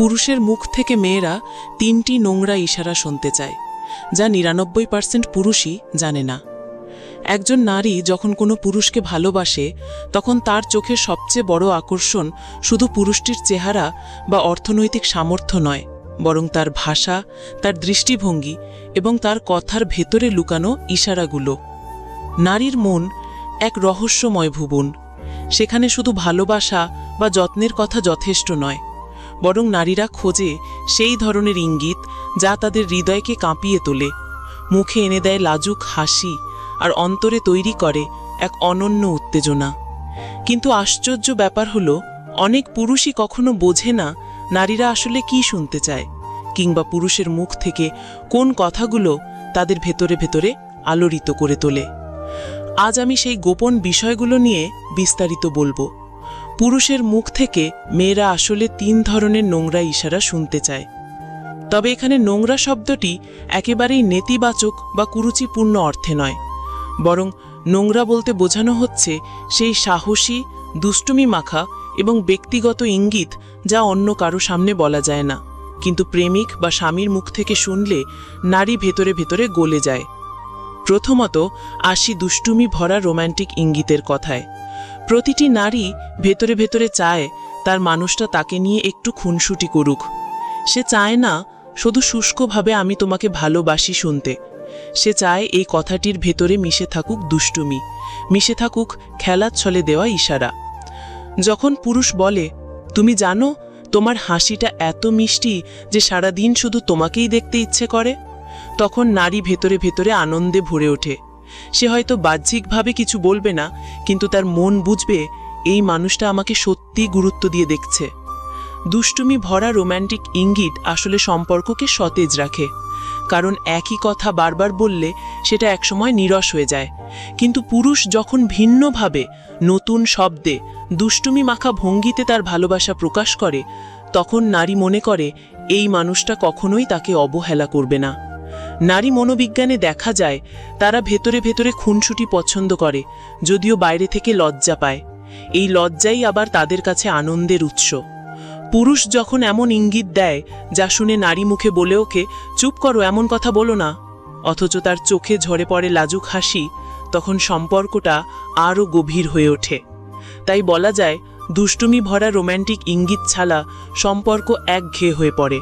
পুরুষের মুখ থেকে মেয়েরা তিনটি নোংরা ইশারা শুনতে চায়, যা নিরানব্বই পার্সেন্ট পুরুষই জানে না। একজন নারী যখন কোনো পুরুষকে ভালোবাসে, তখন তার চোখের সবচেয়ে বড় আকর্ষণ শুধু পুরুষটির চেহারা বা অর্থনৈতিক সামর্থ্য নয়, বরং তার ভাষা, তার দৃষ্টিভঙ্গি এবং তার কথার ভেতরে লুকানো ইশারাগুলো। নারীর মন এক রহস্যময় ভুবন, সেখানে শুধু ভালোবাসা বা যত্নের কথা যথেষ্ট নয় বরং নারীরা খোঁজে সেই ধরনের ইঙ্গিত যা তাদের হৃদয়কে কাঁপিয়ে তোলে। মুখে এনে দেয় লাজুক হাসি আর অন্তরে তৈরি করে এক অনন্য উত্তেজনা। কিন্তু আশ্চর্য ব্যাপার হলো, অনেক পুরুষই কখনো বোঝে না নারীরা আসলে কি শুনতে চায়, কিংবা পুরুষের মুখ থেকে কোন কথাগুলো তাদের ভেতরে ভেতরে আলোড়িত করে তোলে। আজ আমি সেই গোপন বিষয়গুলো নিয়ে বিস্তারিত বলব। পুরুষের মুখ থেকে মেয়েরা আসলে তিন ধরনের নোংরা ইশারা শুনতে চায়। তবে এখানে নোংরা শব্দটি একেবারেই নেতিবাচক বা কুরুচিপূর্ণ অর্থে নয়। বরং নোংরা বলতে বোঝানো হচ্ছে সেই সাহসী, দুষ্টুমি মাখা এবং ব্যক্তিগত ইঙ্গিত যা অন্য কারও সামনে বলা যায় না। কিন্তু প্রেমিক বা স্বামীর মুখ থেকে শুনলে নারী ভেতরে ভেতরে গলে যায়। প্রথমত আসি দুষ্টুমি ভরা রোম্যান্টিক ইঙ্গিতের কথায়। প্রতিটি নারী ভেতরে ভেতরে চায় তার মানুষটা তাকে নিয়ে একটু খুনসুটি করুক। সে চায় না, শুধু শুষ্কভাবে আমি তোমাকে ভালোবাসি শুনতে। সে চায় এই কথাটির ভেতরে মিশে থাকুক দুষ্টুমি, মিশে থাকুক খেলার ছলে দেওয়া ইশারা। যখন পুরুষ বলে, তুমি জানো, তোমার হাসিটা এত মিষ্টি যে সারা দিন শুধু তোমাকেই দেখতে ইচ্ছে করে? তখন নারী ভেতরে ভেতরে আনন্দে ভরে ওঠে। সে হয়তো বাহ্যিকভাবে কিছু বলবে না, কিন্তু তার মন বুঝবে এই মানুষটা আমাকে সত্যি গুরুত্ব দিয়ে দেখছে। দুষ্টুমি ভরা রোম্যান্টিক ইঙ্গিত আসলে সম্পর্ককে সতেজ রাখে, কারণ একই কথা বারবার বললে সেটা একসময় নিরস হয়ে যায়। কিন্তু পুরুষ যখন ভিন্নভাবে নতুন শব্দে দুষ্টুমি মাখা ভঙ্গিতে তার ভালোবাসা প্রকাশ করে, তখন নারী মনে করে এই মানুষটা কখনোই তাকে অবহেলা করবে না। নারী মনোবিজ্ঞানে দেখা যায়, তারা ভেতরে ভেতরে খুনসুটি পছন্দ করে, যদিও বাইরে থেকে লজ্জা পায়। এই লজ্জাই আবার তাদের কাছে আনন্দের উৎস। পুরুষ যখন এমন ইঙ্গিত দেয়, যা শুনে নারী মুখে বলে ওকে, চুপ করো, এমন কথা বলো না। অথচ তার চোখে ঝরে পড়ে লাজুক হাসি, তখন সম্পর্কটা আরও গভীর হয়ে ওঠে। তাই বলা যায়, দুষ্টুমি ভরা রোম্যান্টিক ইঙ্গিত ছাড়া সম্পর্ক একঘেয়ে হয়ে পড়ে।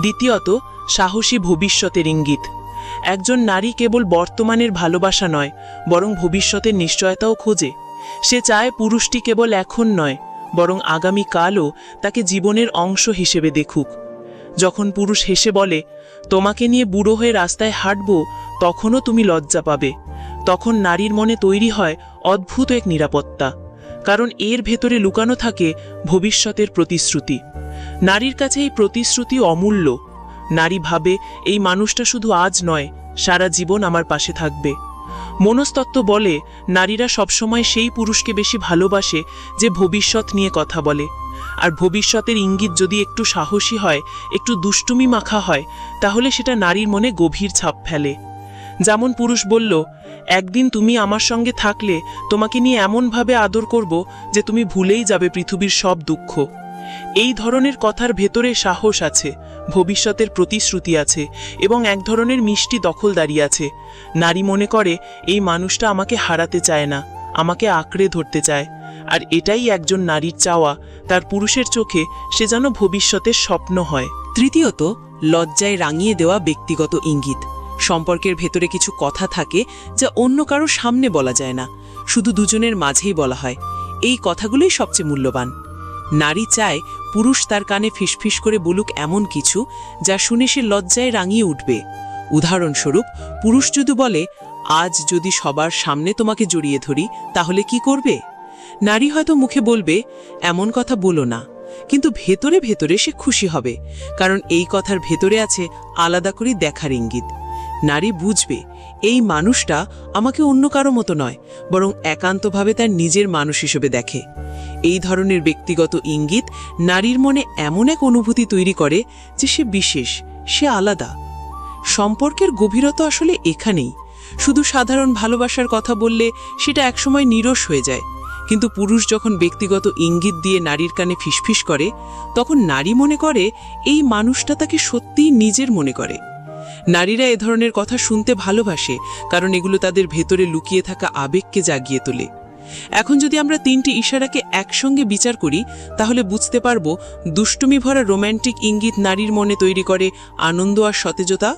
দ্বিতীয়ত সাহসী ভবিষ্যতের ইঙ্গিত। একজন নারী কেবল বর্তমানের ভালোবাসা নয়, বরং ভবিষ্যতের নিশ্চয়তাও খোঁজে। সে চায় পুরুষটি কেবল এখন নয়, বরং আগামীকালও তাকে জীবনের অংশ হিসেবে দেখুক। যখন পুরুষ হেসে বলে, তোমাকে নিয়ে বুড়ো হয়ে রাস্তায় হাঁটব, তখনও তুমি লজ্জা পাবে। তখন নারীর মনে তৈরি হয় অদ্ভুত এক নিরাপত্তা, কারণ এর ভেতরে লুকানো থাকে ভবিষ্যতের প্রতিশ্রুতি। নারীর কাছে এই প্রতিশ্রুতি অমূল্য। নারী ভাবে, এই মানুষটা শুধু আজ নয়, সারা জীবন আমার পাশে থাকবে। মনস্তত্ত্ব বলে, নারীরা সবসময় সেই পুরুষকে বেশি ভালোবাসে যে ভবিষ্যৎ নিয়ে কথা বলে। আর ভবিষ্যতের ইঙ্গিত যদি একটু সাহসী হয়, একটু দুষ্টুমি মাখা হয়, তাহলে সেটা নারীর মনে গভীর ছাপ ফেলে। যেমন পুরুষ বলল, একদিন তুমি আমার সঙ্গে থাকলে তোমাকে নিয়ে এমনভাবে আদর করব যে তুমি ভুলেই যাবে পৃথিবীর সব দুঃখ। এই ধরনের কথার ভেতরে সাহস আছে, ভবিষ্যতের প্রতিশ্রুতি আছে এবং এক ধরনের মিষ্টি দখলদারি আছে। নারী মনে করে, এই মানুষটা আমাকে হারাতে চায় না, আমাকে আঁকড়ে ধরতে চায়। আর এটাই একজন নারীর চাওয়া, তার পুরুষের চোখে সে যেন ভবিষ্যতের স্বপ্ন হয়। তৃতীয়ত, লজ্জায় রাঙিয়ে দেওয়া ব্যক্তিগত ইঙ্গিত। সম্পর্কের ভেতরে কিছু কথা থাকে যা অন্য কারও সামনে বলা যায় না, শুধু দুজনের মাঝেই বলা হয়। এই কথাগুলোই সবচেয়ে মূল্যবান। নারী চায় পুরুষ তার কানে ফিসফিস করে বলুক এমন কিছু যা শুনে সে লজ্জায় রাঙিয়ে উঠবে। উদাহরণস্বরূপ, পুরুষ যদি বলে, আজ যদি সবার সামনে তোমাকে জড়িয়ে ধরি, তাহলে কি করবে? নারী হয়তো মুখে বলবে, এমন কথা বলো না। কিন্তু ভেতরে ভেতরে সে খুশি হবে, কারণ এই কথার ভেতরে আছে আলাদা করে দেখার ইঙ্গিত। নারী বুঝবে, এই মানুষটা আমাকে অন্য কারও মতো নয়, বরং একান্তভাবে তার নিজের মানুষ হিসেবে দেখে। এই ধরনের ব্যক্তিগত ইঙ্গিত নারীর মনে এমন এক অনুভূতি তৈরি করে যে সে বিশেষ, সে আলাদা। সম্পর্কের গভীরতা আসলে এখানেই। শুধু সাধারণ ভালোবাসার কথা বললে সেটা একসময় নিরস হয়ে যায়। কিন্তু পুরুষ যখন ব্যক্তিগত ইঙ্গিত দিয়ে নারীর কানে ফিসফিস করে, তখন নারী মনে করে এই মানুষটা তাকে সত্যিই নিজের মনে করে। নারীরা এ ধরনের কথা শুনতে ভালোবাসে, কারণ এগুলো তাদের ভেতরে লুকিয়ে থাকা আবেগকে জাগিয়ে তোলে। এখন যদি আমরা তিনটি ইশারাকে একসঙ্গে বিচার করি, তাহলে বুঝতে পারব দুষ্টুমি ভরা রোম্যান্টিক ইঙ্গিত নারীর মনে তৈরি করে আনন্দ আর সতেজতা,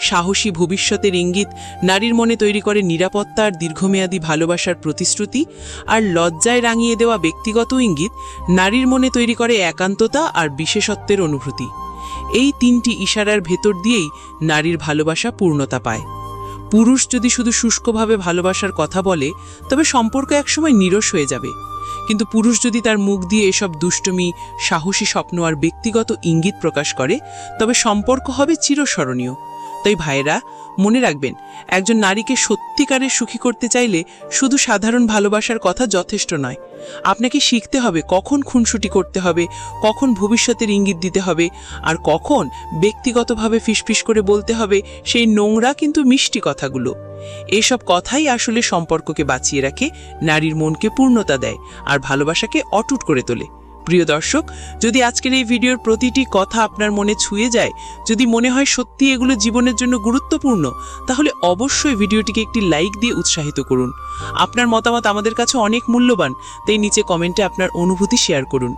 সাহসী ভবিষ্যতের ইঙ্গিত নারীর মনে তৈরি করে নিরাপত্তা আর দীর্ঘমেয়াদী ভালোবাসার প্রতিশ্রুতি, আর লজ্জায় রাঙিয়ে দেওয়া ব্যক্তিগত ইঙ্গিত নারীর মনে তৈরি করে একান্ততা আর বিশেষত্বের অনুভূতি। এই তিনটি ইশারার ভেতর দিয়েই নারীর ভালোবাসা পূর্ণতা পায়। পুরুষ যদি শুধু শুষ্কভাবে ভালোবাসার কথা বলে, তবে সম্পর্ক একসময় নিরস হয়ে যাবে। কিন্তু পুরুষ যদি তার মুখ দিয়ে এসব দুষ্টমি, সাহসী স্বপ্ন আর ব্যক্তিগত ইঙ্গিত প্রকাশ করে, তবে সম্পর্ক হবে চিরস্মরণীয়। তাই ভাইয়েরা মনে রাখবেন, একজন নারীকে সত্যিকারের সুখী করতে চাইলে শুধু সাধারণ ভালোবাসার কথা যথেষ্ট নয়। আপনাকে শিখতে হবে কখন খুনসুটি করতে হবে, কখন ভবিষ্যতের ইঙ্গিত দিতে হবে, আর কখন ব্যক্তিগতভাবে ফিসফিস করে বলতে হবে সেই নোংরা কিন্তু মিষ্টি কথাগুলো। এসব কথাই আসলে সম্পর্ককে বাঁচিয়ে রাখে, নারীর মনকে পূর্ণতা দেয়, আর ভালোবাসাকে অটুট করে তোলে। প্রিয় দর্শক, যদি আজকের এই ভিডিওর প্রতিটি কথা আপনার মনে ছুঁয়ে যায়, যদি মনে হয় সত্যি এগুলো জীবনের জন্য গুরুত্বপূর্ণ, তাহলে অবশ্যই ভিডিওটিকে একটি লাইক দিয়ে উৎসাহিত করুন। আপনার মতামত আমাদের কাছে অনেক মূল্যবান, তাই নিচে কমেন্টে আপনার অনুভূতি শেয়ার করুন।